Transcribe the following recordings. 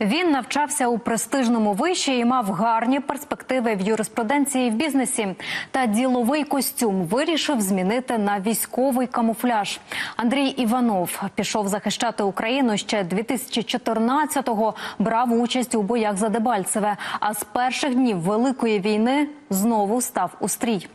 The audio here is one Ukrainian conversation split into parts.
Він навчався у престижному виші і мав гарні перспективи в юриспруденції в бізнесі. Та діловий костюм вирішив змінити на військовий камуфляж. Андрій Іванов пішов захищати Україну ще 2014-го, брав участь у боях за Дебальцеве. А з перших днів великої війни знову став у стрій.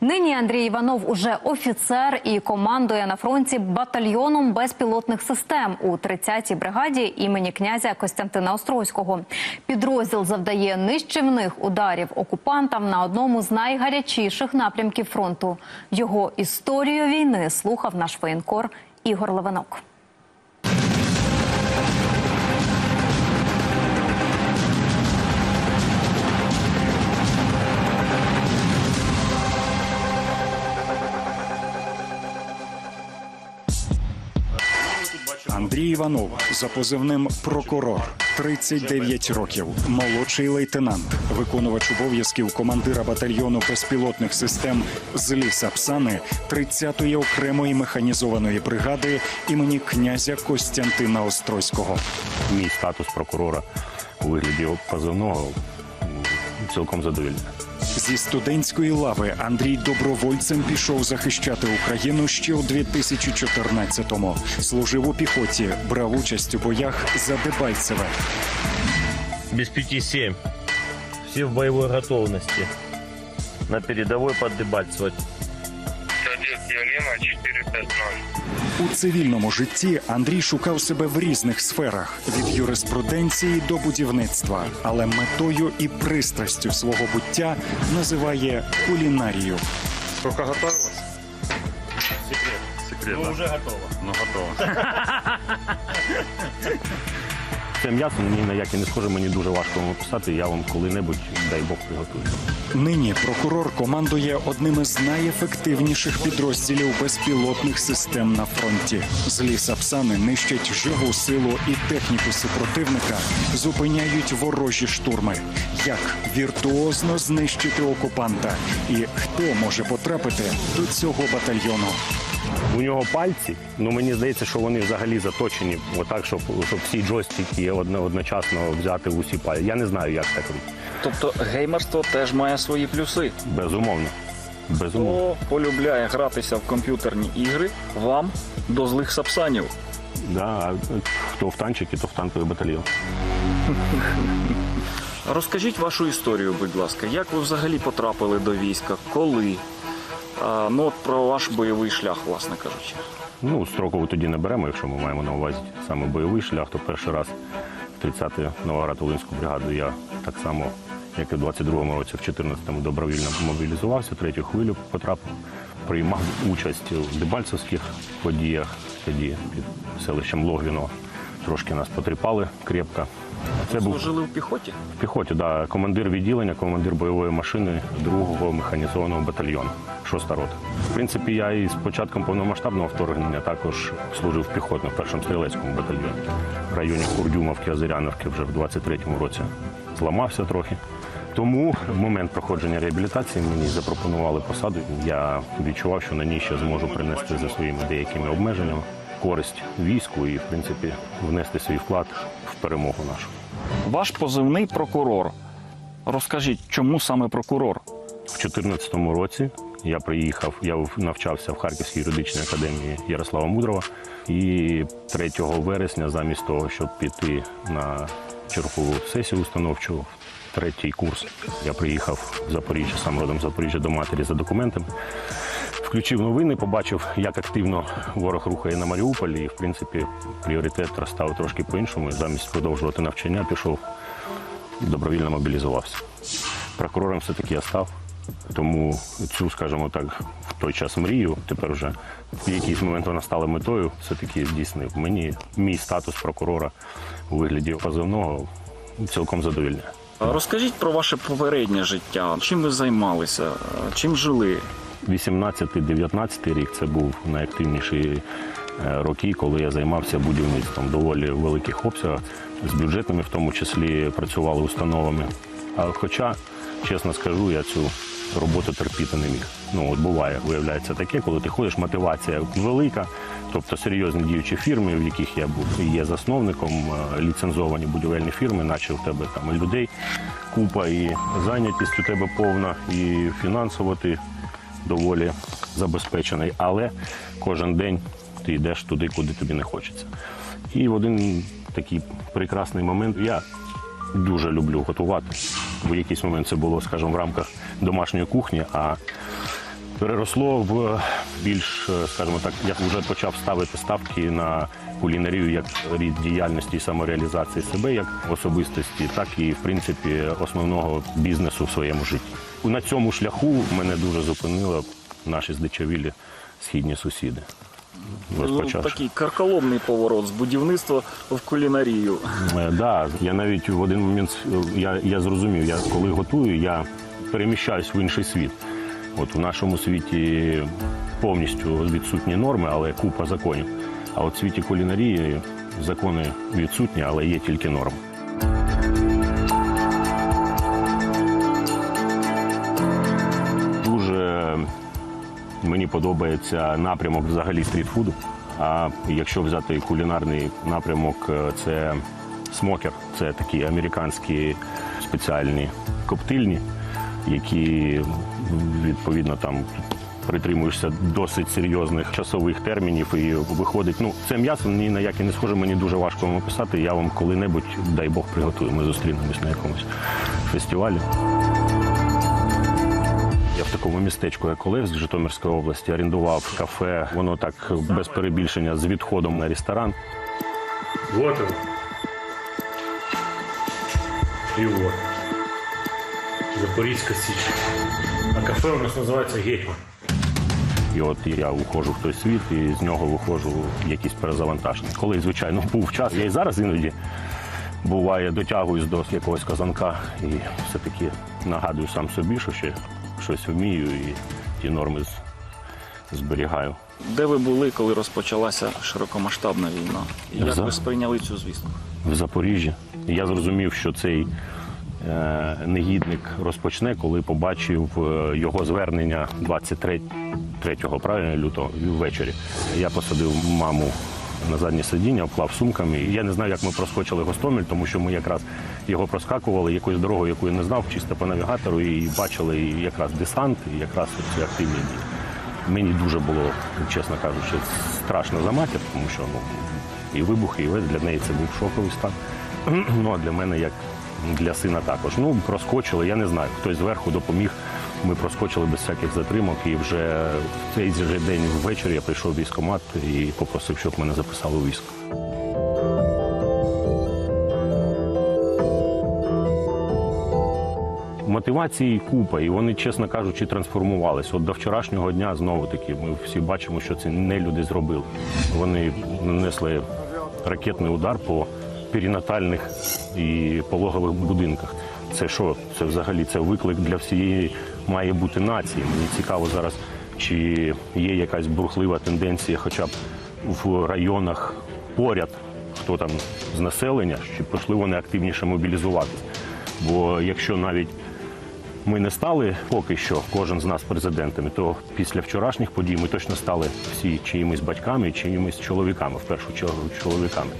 Нині Андрій Іванов уже офіцер і командує на фронті батальйоном безпілотних систем у 30-й бригаді імені князя Костянтина Острозького. Підрозділ завдає нищівних ударів окупантам на одному з найгарячіших напрямків фронту. Його історію війни слухав наш воєнкор Ігор Левинок. Андрій Іванов за позивним прокурор, 39 років, молодший лейтенант, виконувач обов'язків командира батальйону безпілотних систем з ліса Псани 30-ї окремої механізованої бригади імені князя Костянтина Острозького. Мій статус прокурора у вигляді позивного цілком задовільний. Зі студентської лави Андрій добровольцем пішов захищати Україну ще у 2014-му. Служив у піхоті, брав участь у боях за Дебальцеве. Без пяти семь. Все в боевой готовности. На передовой под Дебальцево. Садик Ялема 450. У цивільному житті Андрій шукав себе в різних сферах від юриспруденції до будівництва, але метою і пристрастю свого буття називає кулінарію. Рука готова? Секрет. Секрет. Ну, уже готова. Ну, готово. Це м'ясо мені на яке не схоже, мені дуже важко вам описати. Я вам коли-небудь, дай Бог, приготую. Нині прокурор командує одним із найефективніших підрозділів безпілотних систем на фронті. З ліса Псани нищать живу силу і техніку супротивника, зупиняють ворожі штурми. Як віртуозно знищити окупанта, і хто може потрапити до цього батальйону? У нього пальці, ну мені здається, що вони взагалі заточені, отак, щоб, щоб всі джойстики одно- одночасно взяти в усі пальці. Я не знаю, як так робити. Тобто геймерство теж має свої плюси. Безумовно. Безумовно. Хто полюбляє гратися в комп'ютерні ігри, вам до злих сапсанів. Да, а хто в танчики, то в танковий батальйон. Розкажіть вашу історію, будь ласка, як ви взагалі потрапили до війська, коли? Ну, от про ваш бойовий шлях, власне кажучи. Ну, строкову тоді не беремо, якщо ми маємо на увазі саме бойовий шлях, то перший раз в 30-ю Новоград-Волинську бригаду я так само, як і в 22-му році, в 14-му добровільно мобілізувався, третю хвилю потрапив, приймав участь у Дебальцевських подіях, тоді під селищем Логвіно. Трошки нас потріпали крепко. Це був Служили в піхоті? в піхоті, да, командир відділення, командир бойової машини 2-го механізованого батальйону, шоста рота. В принципі, я і з початком повномасштабного вторгнення також служив в піхотно в першому стрілецькому батальйоні. В районі Курдюмовки, Озеряновки вже в 23-му році зламався трохи. Тому в момент проходження реабілітації мені запропонували посаду. Я відчував, що на ній ще зможу принести за своїми деякими обмеженнями користь війську і, в принципі, внести свій вклад в перемогу нашу. Ваш позивний прокурор. Розкажіть, чому саме прокурор? В 2014 році я приїхав, я навчався в Харківській юридичній академії Ярослава Мудрова. І 3 вересня, замість того, щоб піти на чергову сесію установчу, третій курс, я приїхав в Запоріжжя, сам родом з Запоріжжя до матері за документами. Включив новини, побачив, як активно ворог рухає на Маріуполі, і в принципі пріоритет розстав трошки по-іншому. Замість продовжувати навчання пішов і добровільно мобілізувався. Прокурором все-таки я став. Тому цю, скажімо так, в той час мрію, тепер вже в якийсь момент вона стала метою, все-таки здійснив. Мені мій статус прокурора у вигляді позивного цілком задовільняє. Розкажіть про ваше попереднє життя. Чим ви займалися? Чим жили? 18-19 рік це був найактивніші е, роки, коли я займався будівництвом доволі великих обсягах, з бюджетними, в тому числі працювали установами. А хоча, чесно скажу, я цю роботу терпіти не міг. Ну от буває, виявляється таке, коли ти ходиш, мотивація велика, тобто серйозні діючі фірми, в яких я був є засновником, е, ліцензовані будівельні фірми, наче в тебе там і людей купа, і зайнятість у тебе повна, і фінансово ти доволі забезпечений. Але кожен день ти йдеш туди, куди тобі не хочеться. І в один такий прекрасний момент я дуже люблю готувати. В якийсь момент це було, скажімо, в рамках домашньої кухні, а переросло в більш, скажімо так, я вже почав ставити ставки на кулінарію як рід діяльності і самореалізації себе як особистості, так і в принципі основного бізнесу в своєму житті. На цьому шляху мене дуже зупинили наші здичавілі східні сусіди. Ну, такий карколомний поворот з будівництва в кулінарію. Е, Да, я навіть в один момент я, я зрозумів, я коли готую, я переміщаюсь в інший світ. От в нашому світі повністю відсутні норми, але купа законів. А от в світі кулінарії закони відсутні, але є тільки норми. Мені подобається напрямок взагалі стрітфуду. А якщо взяти кулінарний напрямок, е, це смокер, це такі американські спеціальні коптильні, які відповідно там притримуєшся досить серйозних часових термінів і виходить. Ну, це м'ясо ні на яке не схоже, мені дуже важко вам описати. Я вам коли-небудь, дай Бог, приготую. Ми зустрінемось на якомусь фестивалі. В такому містечку, як Олевськ Житомирської області, орендував кафе. Воно так без перебільшення з відходом на ресторан. Вот он. И вот. Запорізька Січ. А кафе у нас називається Гетьман. І от я уходжу в той світ, і з нього виходжу в якісь перезавантаження. Коли, звичайно, був час, я і зараз іноді буває, дотягуюсь до якогось казанка і все-таки нагадую сам собі, що ще щось вмію і ті норми зберігаю. Де ви були, коли розпочалася широкомасштабна війна? І як За- ви сприйняли цю звістку? в Запоріжжі. Я зрозумів, що цей е, негідник розпочне, коли побачив е, його звернення 23 3 правильно лютого ввечері. Я посадив маму на заднє сидіння, обклав сумками. І я не знаю, як ми проскочили Гостомель, тому що ми якраз його проскакували якоюсь дорогою, яку я не знав, чисто по навігатору, і бачили якраз десант, і якраз ці активні дії. Мені дуже було, чесно кажучи, страшно за матір, тому що ну, і вибухи, і весь для неї це був шоковий стан. Ну а для мене, як для сина, також. Ну, проскочили, я не знаю. Хтось зверху допоміг. Ми проскочили без всяких затримок. І вже в цей же день ввечері я прийшов в військкомат і попросив, щоб мене записали у військо. Мотивації купа, і вони, чесно кажучи, трансформувалися. От до вчорашнього дня знову таки ми всі бачимо, що це не люди зробили. Вони нанесли ракетний удар по перинатальних і пологових будинках. Це що? Це взагалі це виклик для всієї має бути нації. Мені цікаво зараз, чи є якась бурхлива тенденція, хоча б в районах поряд, хто там з населення, чи пішли вони активніше мобілізуватися. Бо якщо навіть ми не стали поки що, кожен з нас президентами, то після вчорашніх подій ми точно стали всі чиїмись батьками, чиїмись чоловіками, в першу чергу чоловіками.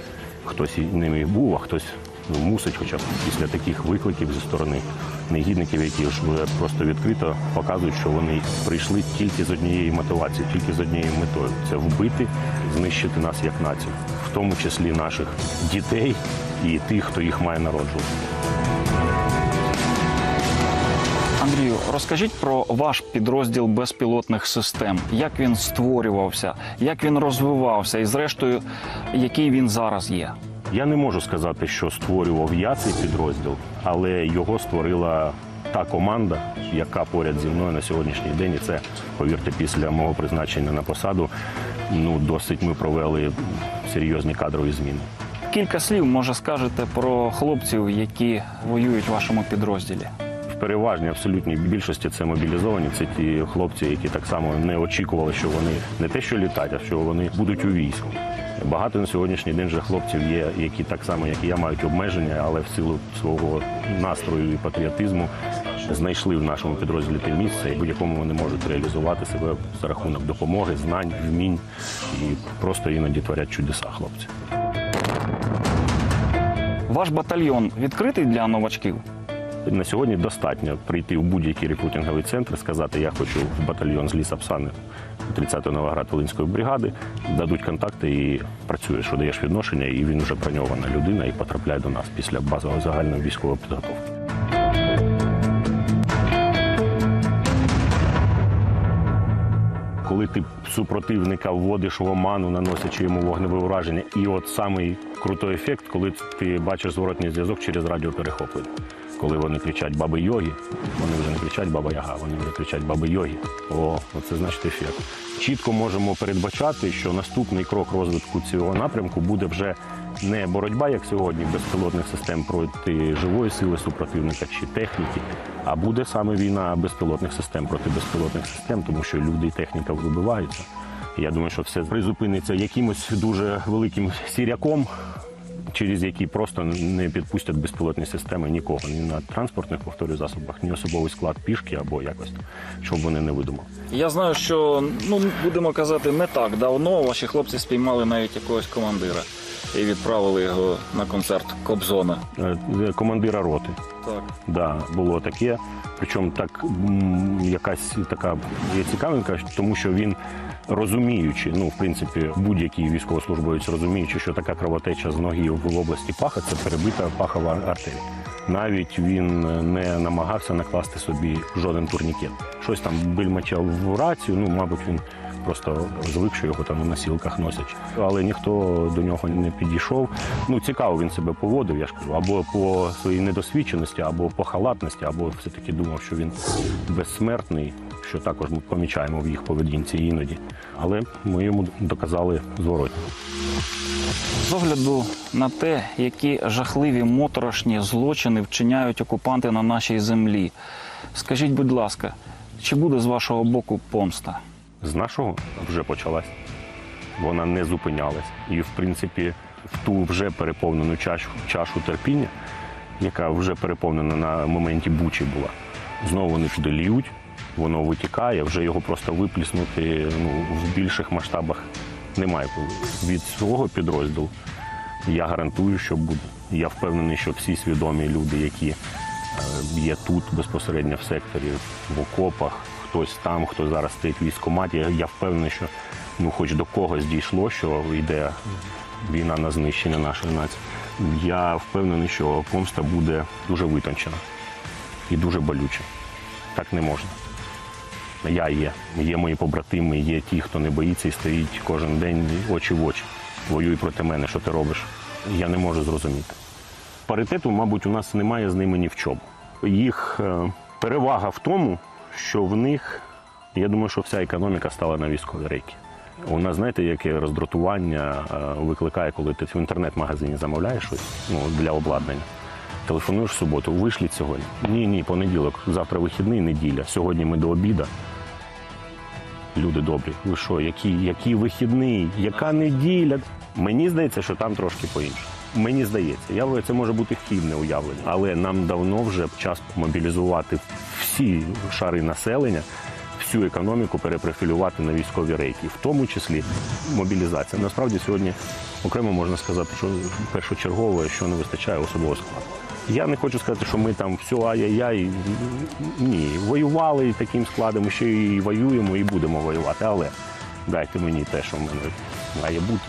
Хтось ними був, а хтось ну, мусить, хоча б після таких викликів зі сторони негідників, які ж просто відкрито показують, що вони прийшли тільки з однієї мотивації, тільки з однією метою це вбити, знищити нас як націю, в тому числі наших дітей і тих, хто їх має народжувати. Андрію, розкажіть про ваш підрозділ безпілотних систем. Як він створювався, як він розвивався, і зрештою, який він зараз є. Я не можу сказати, що створював я цей підрозділ, але його створила та команда, яка поряд зі мною на сьогоднішній день. І це, повірте, після мого призначення на посаду, ну досить ми провели серйозні кадрові зміни. Кілька слів, може, скажете про хлопців, які воюють в вашому підрозділі. В переважній абсолютній більшості це мобілізовані. Це ті хлопці, які так само не очікували, що вони не те, що літать, а що вони будуть у війську. Багато на сьогоднішній день вже хлопців є, які так само, як і я, мають обмеження, але в силу свого настрою і патріотизму знайшли в нашому підрозділі те місце, і будь-якому вони можуть реалізувати себе за рахунок допомоги, знань, вмінь і просто іноді творять чудеса, хлопці. Ваш батальйон відкритий для новачків? На сьогодні достатньо прийти в будь-який рекрутинговий центр, сказати, я хочу в батальйон з лісапсани 30-ї Новоград Волинської бригади, дадуть контакти і працюєш, що даєш відношення, і він вже броньована людина і потрапляє до нас після базової загальної військової підготовки. Коли ти супротивника вводиш в оману, наносячи йому вогневе ураження, і от самий крутой ефект, коли ти бачиш зворотний зв'язок через радіоперехоплення. Коли вони кричать баби йоги, вони вже не кричать баба яга, вони вже кричать баби йоги. О, оце значить ефект. Чітко можемо передбачати, що наступний крок розвитку цього напрямку буде вже не боротьба, як сьогодні, безпілотних систем проти живої сили супротивника чи техніки, а буде саме війна безпілотних систем проти безпілотних систем, тому що люди і техніка вибиваються. Я думаю, що все призупиниться якимось дуже великим сіряком, через який просто не підпустять безпілотні системи нікого, ні на транспортних повторюю засобах, ні особовий склад пішки або якось, щоб вони не видумали. Я знаю, що ну будемо казати, не так давно ваші хлопці спіймали навіть якогось командира і відправили його на концерт Кобзона. Е, Командира роти. Так. Да, було таке. Причому так якась така є цікавинка, тому що він розуміючи, ну в принципі, будь-який військовослужбовець розуміючи, що така кровотеча з ноги в області паха це перебита пахова артерія. Навіть він не намагався накласти собі жоден турнікет. Щось там бильмачав в рацію. Ну, мабуть, він просто звик, що його там на носілках носять. Але ніхто до нього не підійшов. Ну, цікаво він себе поводив, я ж кажу, або по своїй недосвідченості, або по халатності, або все-таки думав, що він безсмертний, що також ми помічаємо в їх поведінці іноді. Але ми йому доказали зворотні. З огляду на те, які жахливі моторошні злочини вчиняють окупанти на нашій землі. Скажіть, будь ласка, чи буде з вашого боку помста? З нашого вже почалась. Вона не зупинялась. І, в принципі, в ту вже переповнену чашу, чашу терпіння, яка вже переповнена на моменті бучі була. Знову вони туди ліють, воно витікає, вже його просто випліснути ну, в більших масштабах немає. Від свого підрозділу я гарантую, що буде. Я впевнений, що всі свідомі люди, які е, є тут безпосередньо в секторі, в окопах, хтось там, хто зараз стоїть в військкоматі, я, впевнений, що ну, хоч до когось дійшло, що йде війна на знищення нашої нації. Я впевнений, що помста буде дуже витончена і дуже болюча. Так не можна. Я є. Є мої побратими, є ті, хто не боїться і стоїть кожен день очі в очі. Воюй проти мене, що ти робиш. Я не можу зрозуміти. Паритету, мабуть, у нас немає з ними ні в чому. Їх е, перевага в тому, що в них, я думаю, що вся економіка стала на військові рейки. У нас, знаєте, яке роздратування е, викликає, коли ти в інтернет-магазині замовляєш щось ну, для обладнання. Телефонуєш в суботу, вишліть сьогодні. Ні, ні, понеділок, завтра вихідний, неділя. Сьогодні ми до обіда. Люди добрі, ви що, які, які вихідний, яка неділя? Мені здається, що там трошки по-іншому. Мені здається, я це може бути хибне уявлення, але нам давно вже час мобілізувати всі шари населення, всю економіку перепрофілювати на військові рейки, в тому числі мобілізація. Насправді сьогодні окремо можна сказати, що першочергове, що не вистачає особового складу. Я не хочу сказати, що ми там все ай-яй-яй. Ні, воювали таким складом, ще і воюємо, і будемо воювати. Але дайте мені те, що в мене має бути.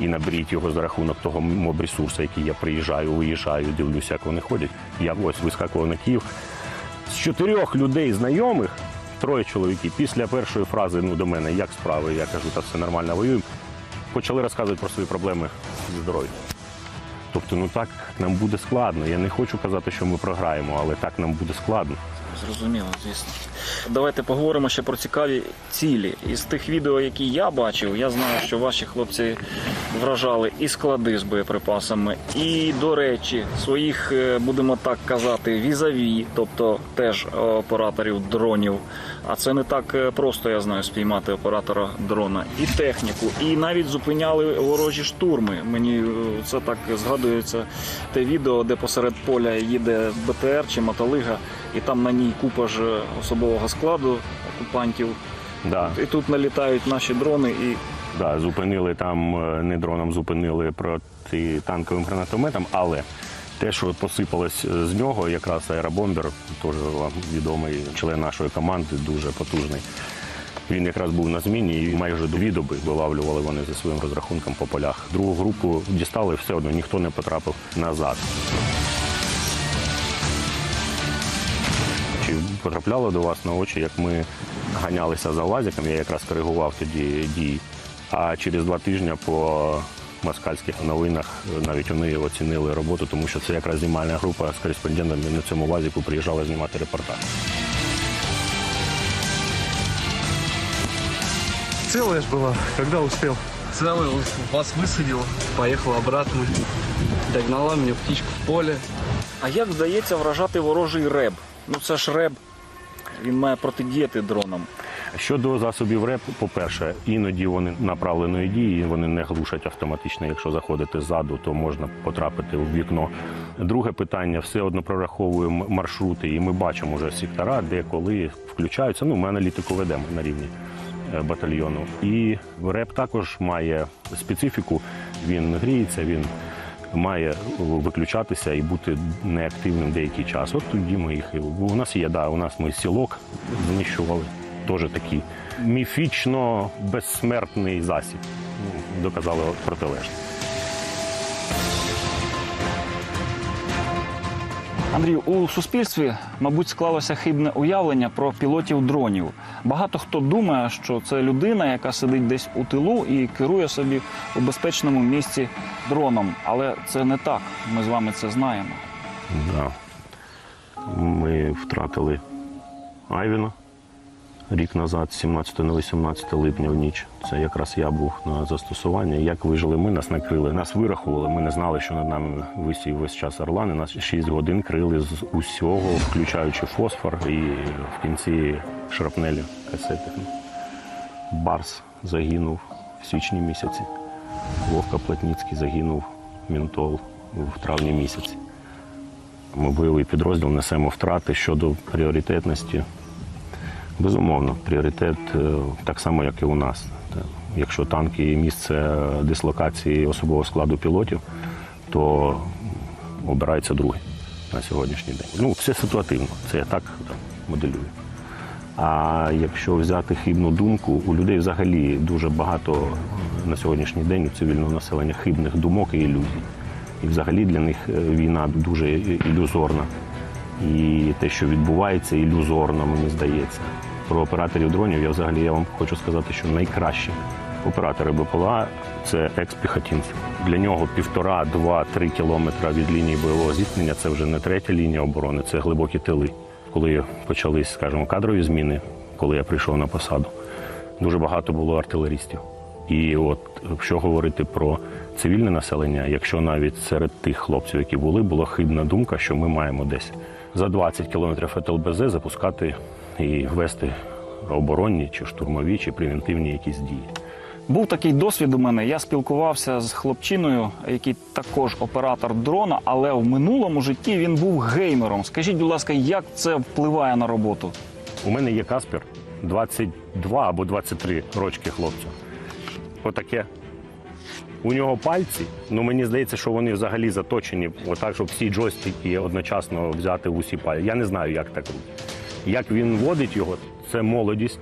І наберіть його за рахунок того моб-ресурсу, який я приїжджаю, виїжджаю, дивлюся, як вони ходять. Я ось вискакував на Київ. З чотирьох людей знайомих, троє чоловіків, після першої фрази ну, до мене, як справи, я кажу, так все нормально воюємо, почали розказувати про свої проблеми зі здоров'ям. Тобто, ну так нам буде складно. Я не хочу казати, що ми програємо, але так нам буде складно. Зрозуміло, звісно. Давайте поговоримо ще про цікаві цілі. Із тих відео, які я бачив, я знаю, що ваші хлопці вражали і склади з боєприпасами, і, до речі, своїх, е, будемо так казати, візаві, тобто теж операторів дронів. А це не так е, просто, я знаю, спіймати оператора дрона, і техніку, і навіть зупиняли ворожі штурми. Мені е, це так згадується те відео, де посеред поля їде БТР чи мотолига і там на ній купа ж е, особового складу окупантів. Да, І тут налітають наші дрони і да, зупинили там е, не дроном, зупинили протитанковим гранатометом, але те, що посипалось з нього, якраз аеробомбер, теж вам відомий член нашої команди, дуже потужний. Він якраз був на зміні і майже до відоби вилавлювали вони за своїм розрахунком по полях. Другу групу дістали, все одно ніхто не потрапив назад. потрапляло до вас на очі, як ми ганялися за лазиком, я якраз коригував тоді дії. А через два тижні по москальських новинах навіть вони оцінили роботу, тому що це якраз знімальна група з кореспондентами на цьому лазику приїжджала знімати репортаж. Целая ж была, когда успел. Целый вас высадил, поехал обратно. Догнала меня птичка в поле. А як вдається вражати ворожий реб? Ну це ж реб. Він має протидіяти дронам. Щодо засобів РЕП, по-перше, іноді вони направленої дії, вони не глушать автоматично. Якщо заходити ззаду, то можна потрапити в вікно. Друге питання: все одно прораховуємо маршрути, і ми бачимо вже сектора, де коли включаються. Ну, ми аналітику ведемо на рівні е, батальйону. І РЕП також має специфіку. Він гріється, він має виключатися і бути неактивним деякий час. От тоді ми їх у нас є, да, у нас ми сілок знищували. Теж такий міфічно безсмертний засіб. Ну, Доказали протилежне. Андрію, у суспільстві, мабуть, склалося хибне уявлення про пілотів дронів. Багато хто думає, що це людина, яка сидить десь у тилу і керує собі у безпечному місці дроном. Але це не так. Ми з вами це знаємо. Да. Ми втратили Айвіна рік назад, 17 на 18 липня в ніч. Це якраз я був на застосуванні. Як вижили ми, нас накрили, нас вирахували. Ми не знали, що над нами висів весь час орлани. Нас 6 годин крили з усього, включаючи фосфор і в кінці шрапнелі касети. Барс загинув в січні місяці. Вовка Платніцький загинув Мінтол в травні місяці. Ми бойовий підрозділ несемо втрати щодо пріоритетності. Безумовно, пріоритет е, так само, як і у нас. Якщо танки і місце дислокації особового складу пілотів, то обирається другий на сьогоднішній день. Ну, все ситуативно, це я так там, моделюю. А якщо взяти хибну думку, у людей взагалі дуже багато на сьогоднішній день у цивільного населення хибних думок і ілюзій. І взагалі для них е, війна дуже ілюзорна. І те, що відбувається, ілюзорно, мені здається. Про операторів дронів я взагалі я вам хочу сказати, що найкращі оператори БПЛА це екс-піхотінці. Для нього півтора, два, три кілометри від лінії бойового зіткнення це вже не третя лінія оборони, це глибокі тили. Коли почались, скажімо, кадрові зміни, коли я прийшов на посаду, дуже багато було артилерістів. І от якщо говорити про цивільне населення, якщо навіть серед тих хлопців, які були, була хибна думка, що ми маємо десь за 20 кілометрів від ЛБЗ запускати і вести оборонні чи штурмові, чи превентивні якісь дії. Був такий досвід у мене. Я спілкувався з хлопчиною, який також оператор дрона, але в минулому житті він був геймером. Скажіть, будь ласка, як це впливає на роботу? У мене є Каспер 22 або 23 рочки хлопця. Отаке. У нього пальці, ну мені здається, що вони взагалі заточені, отак, щоб всі джойстики одночасно взяти в усі пальці. Я не знаю, як так робить. Як він водить його, це молодість,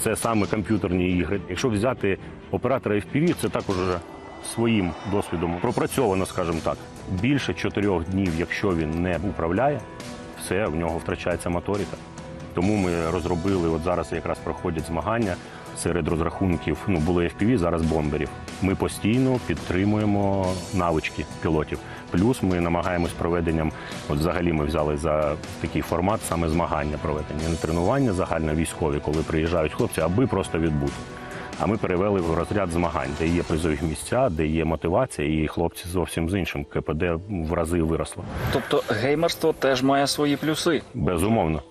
це саме комп'ютерні ігри. Якщо взяти оператора FPV, це також вже своїм досвідом пропрацьовано, скажімо так. Більше чотирьох днів, якщо він не управляє, все, в нього втрачається моторика. Тому ми розробили, от зараз якраз проходять змагання серед розрахунків. Ну, було FPV, зараз бомберів. Ми постійно підтримуємо навички пілотів. Плюс ми намагаємось проведенням, от взагалі ми взяли за такий формат саме змагання проведення, не тренування загально військові, коли приїжджають хлопці, аби просто відбути. А ми перевели в розряд змагань, де є призові місця, де є мотивація, і хлопці зовсім з іншим. КПД в рази виросло. Тобто геймерство теж має свої плюси. Безумовно.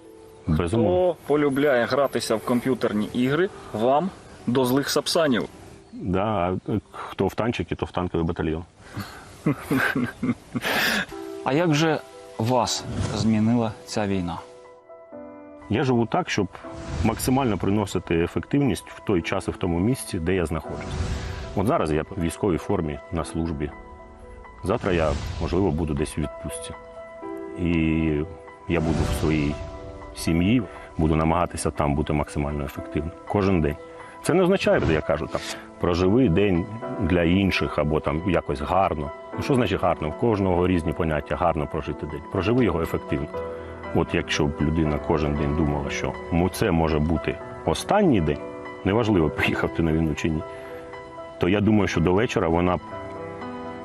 Безумовно. Хто полюбляє гратися в комп'ютерні ігри, вам до злих сапсанів. Да, а хто в танчики, то в танковий батальйон. А як же вас змінила ця війна? Я живу так, щоб максимально приносити ефективність в той час і в тому місці, де я знаходжусь. От зараз я в військовій формі на службі. Завтра я, можливо, буду десь у відпустці. І я буду в своїй сім'ї, буду намагатися там бути максимально ефективним кожен день. Це не означає, я кажу, там проживи день для інших або там якось гарно. Ну що значить гарно? В кожного різні поняття гарно прожити день. Проживи його ефективно. От якщо б людина кожен день думала, що це може бути останній день, неважливо, приїхав ти на війну чи ні, то я думаю, що до вечора вона б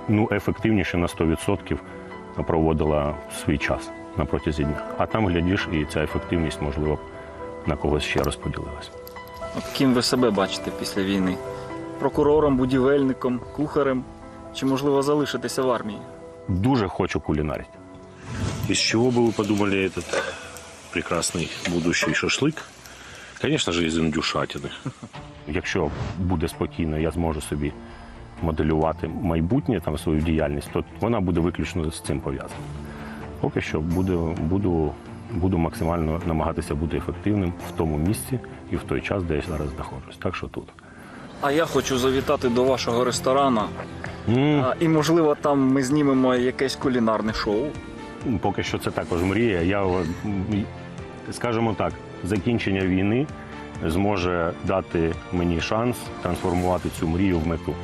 ну, ефективніше на 100% проводила свій час на протязі дня. А там, глядиш, і ця ефективність, можливо, б на когось ще розподілилась. От ким ви себе бачите після війни? Прокурором, будівельником, кухарем? Чи можливо залишитися в армії? Дуже хочу кулінарити. Из чего бы вы подумали этот прекрасный будущий шашлык? Конечно же, из индюшатины. Якщо буде спокійно, я зможу собі моделювати майбутнє там свою діяльність, то вона буде виключно з цим пов'язана. Поки що буду, буду, буду максимально намагатися бути ефективним в тому місці і в той час, де я зараз знаходжусь. Так що тут. А я хочу завітати до вашого ресторана. М, А, і можливо там ми знімемо якесь кулінарне шоу. Поки що це також мрія. Я скажімо так, закінчення війни зможе дати мені шанс трансформувати цю мрію в мету.